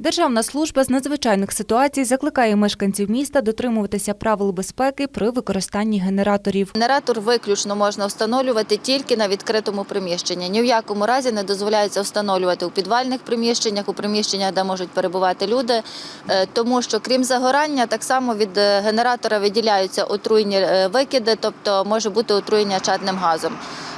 Державна служба з надзвичайних ситуацій закликає мешканців міста дотримуватися правил безпеки при використанні генераторів. Генератор виключно можна встановлювати тільки на відкритому приміщенні. Ні в якому разі не дозволяється встановлювати у підвальних приміщеннях, у приміщеннях, де можуть перебувати люди, е, тому що крім загорання, так само від е, генератора виділяються отруйні е, викиди, тобто може бути отруєння чадним газом.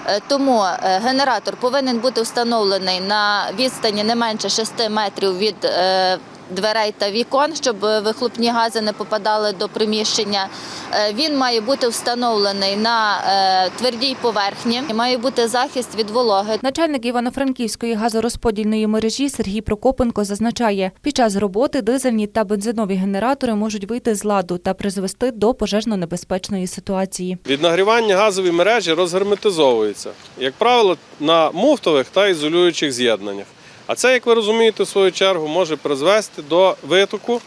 Е, Тому е, генератор повинен бути встановлений на відстані не менше 6 метрів від е, дверей та вікон, щоб е, вихлопні гази не попадали до приміщення. Е, Він має бути встановлений на е, твердій поверхні, і має бути захист від вологи. Начальник Івано-Франківської газорозподільної мережі Сергій Прокопенко зазначає, під час роботи дизельні та бензинові генератори можуть вийти з ладу та призвести до пожежно-небезпечної ситуації. Від нагрівання газові мережі розгерметизовуються, як правило, на муфтових та ізолюючих з'єднаннях. А це, як ви розумієте, в свою чергу може призвести до витоку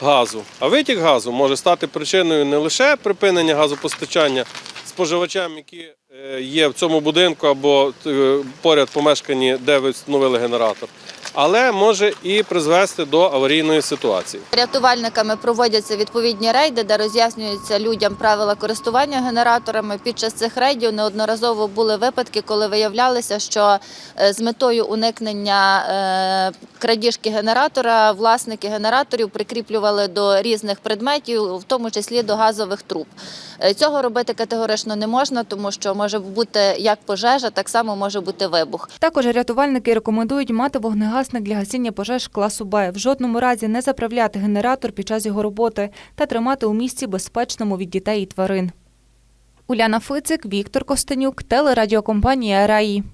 газу. А витік газу може стати причиною не лише припинення газопостачання споживачам, які е, є в цьому будинку або е, поряд помешканні, де ви встановили генератор, але може і призвести до аварійної ситуації. Рятувальниками проводяться відповідні рейди, де роз'яснюються людям правила користування генераторами. Під час цих рейдів неодноразово були випадки, коли виявлялося, що е, з метою уникнення е, крадіжки генератора власники генераторів прикріплювали до різних предметів, в тому числі до газових труб. Е, Цього робити категорично не можна, тому що може бути як пожежа, так само може бути вибух. Також рятувальники рекомендують мати вогнегасник для гасіння пожеж класу Б. В жодному разі не заправляти генератор під час його роботи та тримати у місці безпечному від дітей і тварин. Уляна Фицик, Віктор Костенюк, телерадіокомпанія Раї.